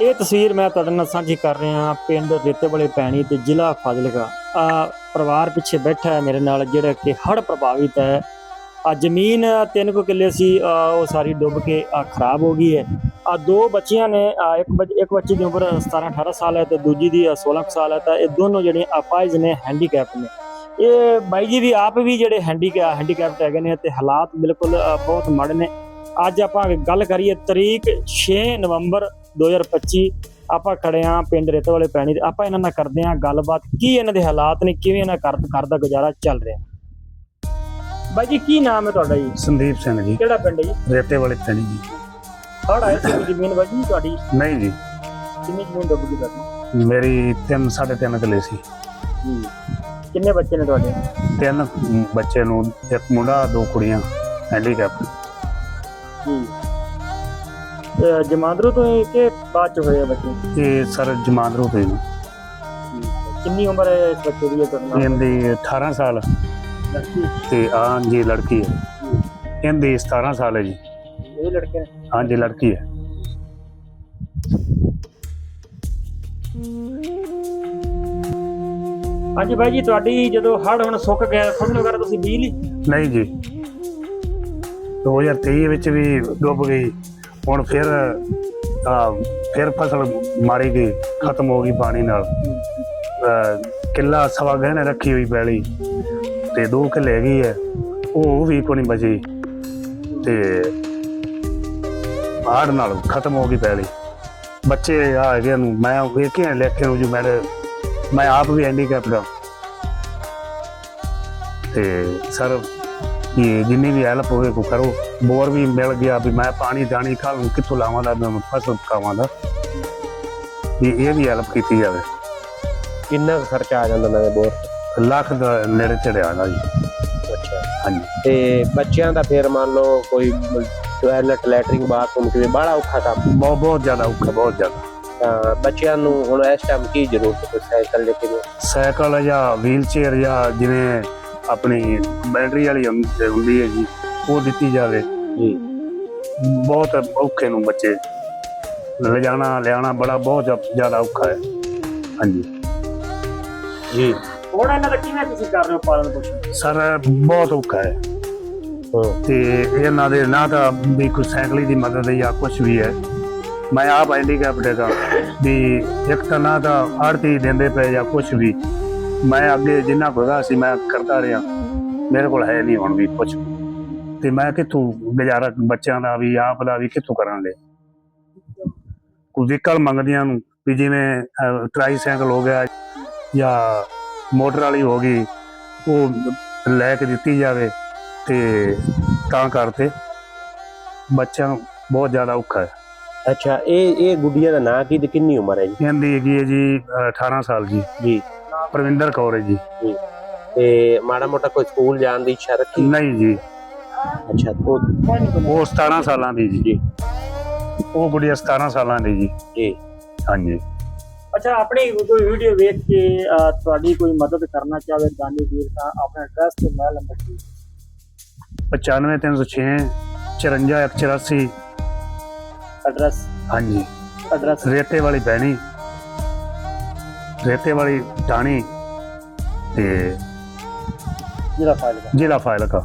ਇਹ ਤਸਵੀਰ ਮੈਂ ਤੁਹਾਡੇ ਨਾਲ ਸਾਂਝੀ ਕਰ ਰਿਹਾ ਪਿੰਡ ਰੇਤੇ ਵਾਲੇ ਪੈਣੀ ਤੇ ਜ਼ਿਲ੍ਹਾ ਫਾਜ਼ਿਲਕਾ। ਆ ਪਰਿਵਾਰ ਪਿੱਛੇ ਬੈਠਾ ਹੈ ਮੇਰੇ ਨਾਲ, ਜਿਹੜਾ ਕਿ ਹੜ੍ਹ ਪ੍ਰਭਾਵਿਤ ਹੈ। ਆ ਜ਼ਮੀਨ ਤਿੰਨ ਕੁ ਕਿੱਲੇ ਸੀ ਉਹ ਸਾਰੀ ਡੁੱਬ ਕੇ, ਆ ਖਰਾਬ ਹੋ ਗਈ ਹੈ। ਆ ਦੋ ਬੱਚੀਆਂ ਨੇ ਇੱਕ ਬੱਚ- ਇੱਕ ਬੱਚੀ ਦੀ ਉਮਰ 17 18 ਸਾਲ ਹੈ ਤੇ ਦੂਜੀ ਦੀ ਆ 16 ਕੁ ਸਾਲ ਹੈ, ਤਾਂ ਇਹ ਦੋਨੋਂ ਜਿਹੜੀਆਂ ਅਪਾਇਜ ਨੇ ਹੈਂਡੀਕੈਪ ਨੇ। ਇਹ ਬਾਈ ਜੀ ਵੀ ਆਪ ਵੀ ਜਿਹੜੇ ਹੈਂਡੀਕੈਪ ਹੈਂਡੀਕੈਪਟ ਹੈਗੇ ਨੇ ਤੇ ਹਾਲਾਤ ਬਿਲਕੁਲ ਬਹੁਤ ਮਾੜੇ ਨੇ। ਅੱਜ ਆਪਾਂ ਗੱਲ ਕਰੀਏ, ਤਰੀਕ 6 ਨਵੰਬਰ 2025 ਆਪਾਂ ਖੜੇ ਆਂ ਪਿੰਡ ਰੇਤ ਵਾਲੇ ਪੈਣੀ ਤੇ ਆਪਾਂ ਇਹਨਾਂ ਨਾਲ ਕਰਦੇ ਆਂ ਗੱਲਬਾਤ। ਕੀ ਇਹਨਾਂ ਦੇ ਹਾਲਾਤ ਨੇ? ਕਿਵੇਂ ਇਹਨਾਂ ਘਰ ਘਰ ਦਾ ਗੁਜ਼ਾਰਾ ਚੱਲ ਰਿਹਾ? ਬਾਈ ਜੀ ਕੀ ਨਾਮ ਹੈ ਤੁਹਾਡਾ ਜੀ? ਸੰਦੀਪ ਸਿੰਘ ਜੀ। ਕਿਹੜਾ ਪਿੰਡ ਹੈ ਜੀ? ਰੇਤੇ ਵਾਲੇ ਪਿੰਡ ਜੀ। ਹੜ ਆਇਆ ਸੀ ਜ਼ਮੀਨ ਬਾਈ ਜੀ ਤੁਹਾਡੀ? ਨਹੀਂ ਜੀ। ਕਿੰਨੀ ਜ਼ਮੀਨ ਗਈ ਤੁਹਾਡੀ? ਮੇਰੀ ਤਿੰਨ ਸਾਢੇ ਤਿੰਨ ਕਿੱਲੇ ਸੀ। ਜੀ। ਕਿੰਨੇ ਬੱਚੇ ਨੇ ਤੁਹਾਡੇ? ਤਿੰਨ ਬੱਚੇ ਨੂੰ ਇੱਕ ਮੁੰਡਾ ਦੋ ਕੁੜੀਆਂ ਹੈਂਡੀਕੈਪ ਜੀ। ਜਮਾਂਦਰੂ ਤੋਂ ਹੀ ਕਿ ਬਾਅਦ ਚ ਹੋਏ ਆ ਬੱਚੇ? ਇਹ ਸਰ ਜਮਾਂਦਰੂ ਤੇ ਨੇ। ਕਿੰਨੀ ਉਮਰ ਹੈ ਇਸ ਬੱਚੇ ਦੀ ਇਹ ਤੁਹਾਡੇ ਇਹਦੀ 18 ਸਾਲ। ਤੇ ਆ ਜੀ ਲੜਕੀ ਹੈ। ਇਹਦੀ 17 ਸਾਲ ਹੈ ਜੀ। ਇਹ ਲੜਕੇ ਨੇ? ਹਾਂ ਜੀ ਲੜਕੀ ਹੈ। ਹਾਂਜੀ ਬਾਈ ਜੀ ਤੁਹਾਡੀ ਜਦੋਂ ਹੜ ਹੁਣ ਸੁੱਕ ਗਿਆ ਫਸਲ ਵਗੈਰਾ ਤੁਸੀਂ ਬੀਜ ਲਈ? ਨਹੀਂ ਜੀ। 2023 ਵਿੱਚ ਵੀ ਡੁੱਬ ਗਈ। ਹੁਣ ਫਿਰ ਆ ਫਿਰ ਫਸਲ ਮਾਰੀ ਗਈ, ਖਤਮ ਹੋ ਗਈ ਪਾਣੀ ਨਾਲ। ਅਹ, ਕਿੱਲਾ ਸਵਾ ਗਹਿਣੇ ਰੱਖੀ ਹੋਈ ਪੈਲੀ, ਤੇ ਦੋ ਕਿੱਲੇ ਹੈਗੀ ਹੈ ਉਹ ਵੀ ਕੋਈ ਨਹੀਂ ਬਚੀ। ਤੇ ਆੜ ਨਾਲ ਖਤਮ ਹੋ ਗਈ ਪੈਲੀ। ਬੱਚੇ ਆ ਹੈਗੇ ਨੂੰ ਮੈਂ ਵੇਖਿਆ ਲੈ ਕੇ ਨੂੰ ਜੀ ਮੇਰੇ ਮੈਂ ਆਪ ਵੀ ਹੈਂਡੀਕੈਪ ਦਾ। ਤੇ ਸਰ ਇਹ ਜਿੰਨੀ ਵੀ ਹੈਲਪ ਹੋਵੇ ਕੋ ਕਰੋ। ਬੋਰ ਵੀ ਮਿਲ ਗਿਆ ਵੀ ਮੈਂ ਪਾਣੀ ਦਾਣੀ ਖਾਲ ਕਿੱਥੋਂ ਲਾਵਾਂ ਦਾ ਮੈਂ ਫਸਲ ਪਕਾਵਾਂ ਦਾ ਵੀ ਇਹ ਵੀ ਹੈਲਪ ਕੀਤੀ ਜਾਵੇ। ਕਿੰਨਾ ਕੁ ਖਰਚਾ ਆ ਜਾਂਦਾ ਨਵੇਂ ਬੋਰ? ਲੱਖ ਦਾ ਨੇੜੇ ਚੜਿਆ ਨਾ ਜੀ। ਅੱਛਾ। ਹਾਂਜੀ। ਤੇ ਬੱਚਿਆਂ ਦਾ ਫੇਰ ਮੰਨ ਲਓ ਕੋਈ ਟਾਇਲਟ ਲੈਟਰਿੰਗ ਬਾਥਰੂਮ ਕਿਵੇਂ ਬੜਾ ਔਖਾ ਕੰਮ? ਬਹੁਤ ਬਹੁਤ ਜ਼ਿਆਦਾ ਔਖਾ ਬਹੁਤ ਜ਼ਿਆਦਾ। ਤਾਂ ਬੱਚਿਆਂ ਨੂੰ ਹੁਣ ਇਸ ਟਾਈਮ ਕੀ ਜ਼ਰੂਰਤ ਹੈ ਸਾਈਕਲ ਲੈ ਕੇ ਸਾਈਕਲ ਜਾਂ ਵੀਲ ਚੇਅਰ ਜਾਂ ਜਿਵੇਂ ਆਪਣੀ ਬੈਟਰੀ ਵਾਲੀ ਹੁੰਦੀ ਹੁੰਦੀ ਹੈ ਜੀ ਉਹ ਦਿੱਤੀ ਜਾਵੇ। ਜੀ। ਬਹੁਤ ਔਖੇ ਨੂੰ ਬੱਚੇ। ਲਿਜਾਣਾ ਲਿਆਣਾ ਬੜਾ ਬਹੁਤ ਜ਼ਿਆਦਾ ਔਖਾ ਹੈ। ਹਾਂਜੀ। ਜੀ। ਹੁਣ ਇਹਨਾਂ ਦਾ ਕਿਵੇਂ ਤੁਸੀਂ ਕਰ ਰਹੇ ਹੋ ਪਾਲਣ ਪੋਸ਼ਣ? ਸਰ ਬਹੁਤ ਔਖਾ ਹੈ। ਹਾਂ। ਤੇ ਇਹਨਾਂ ਦੇ ਨਾ ਤਾਂ ਵੀ ਕੋਈ ਸਾਈਕਲੀ ਦੀ ਮਦਦ ਜਾਂ ਕੁਝ ਵੀ ਹੈ। ਮੈਂ ਆਪ ਹੈਂਡੀਕੈਪਡ ਹੈਗਾ ਵੀ ਇੱਕ ਤਾਂ ਨਾ ਤਾਂ ਆੜਤੀ ਦਿੰਦੇ ਪਏ ਜਾਂ ਕੁਝ ਵੀ। ਮੈਂ ਅੱਗੇ ਜਿੰਨਾ ਕੁ ਸੀ ਮੈਂ ਕਰਦਾ ਰਿਹਾ। ਮੇਰੇ ਕੋਲ ਹੈ ਨਹੀਂ ਹੁਣ ਵੀ ਕੁਝ ਤੇ ਮੈਂ ਕਿੱਥੋਂ ਗੁਜ਼ਾਰਾ ਬੱਚਿਆਂ ਦਾ ਵੀ ਆਪ ਦਾ ਵੀ ਕਿੱਥੋਂ ਕਰਾਂਗੇ? ਕੋਈ ਵਹੀਕਲ ਮੰਗਦੀਆਂ ਨੂੰ ਵੀ ਜਿਵੇਂ ਟ੍ਰਾਈਸਾਈਕਲ ਹੋ ਗਿਆ ਜਾਂ ਮੋਟਰ ਵਾਲੀ ਹੋ ਗਈ ਉਹ ਲੈ ਕੇ ਦਿੱਤੀ ਜਾਵੇ ਤੇ ਤਾਂ ਕਰਤੇ ਬੱਚਿਆਂ ਨੂੰ ਬਹੁਤ ਜ਼ਿਆਦਾ ਔਖਾ ਹੈ। ਅੱਛਾ ਇਹ ਇਹ ਗੁੱਡੀਆਂ ਦਾ ਨਾਂ ਕੀ ਤੇ ਕਿੰਨੀ ਉਮਰ ਹੈ ਜੀ? ਹੈਗੀ ਹੈ ਜੀ ਅਹ 18 ਸਾਲ ਜੀ। ਜੀ। ਪ੍ਰਵਿੰਦਰ ਕੌਰ ਹੈ ਜੀ। ਤੇ ਮਾੜਾ ਮੋਟਾ ਕੋਈ ਸਕੂਲ ਜਾਣ ਦੀ ਇੱਛਾ ਰੱਖੀ? ਨਹੀਂ ਜੀ। ਅੱਛਾ ਉਹ ਉਹ 17 ਸਾਲਾਂ ਦੀ ਜੀ। ਉਹ ਗੁੜੀਆ 17 ਸਾਲਾਂ ਦੀ ਜੀ। ਜੀ। ਹਾਂਜੀ। ਅੱਛਾ ਆਪਣੀ ਕੋਈ ਵੀਡੀਓ ਵੇਖ ਕੇ ਤੁਹਾਡੀ ਕੋਈ ਮਦਦ ਕਰਨਾ ਚਾਹਵੇ ਦਾਨੀ ਵੀਰ ਤਾਂ ਆਪਣਾ ਐਡਰੈਸ ਤੇ ਮੋਬਾਈਲ ਨੰਬਰ ਜੀ 95306 54184 ਐਡਰੈਸ ਹਾਂਜੀ। ਐਡਰੈਸ ਰੇਤੇ ਵਾਲੀ ਬਹਿਣੀ। ਰੇਤੇ ਵਾਲੀ ਟਾਣੀ ਤੇ ਜਿਹੜਾ ਫਾਈਲ ਦਾ। ਜ਼ਿਲ੍ਹਾ ਫਾਜ਼ਿਲਕਾ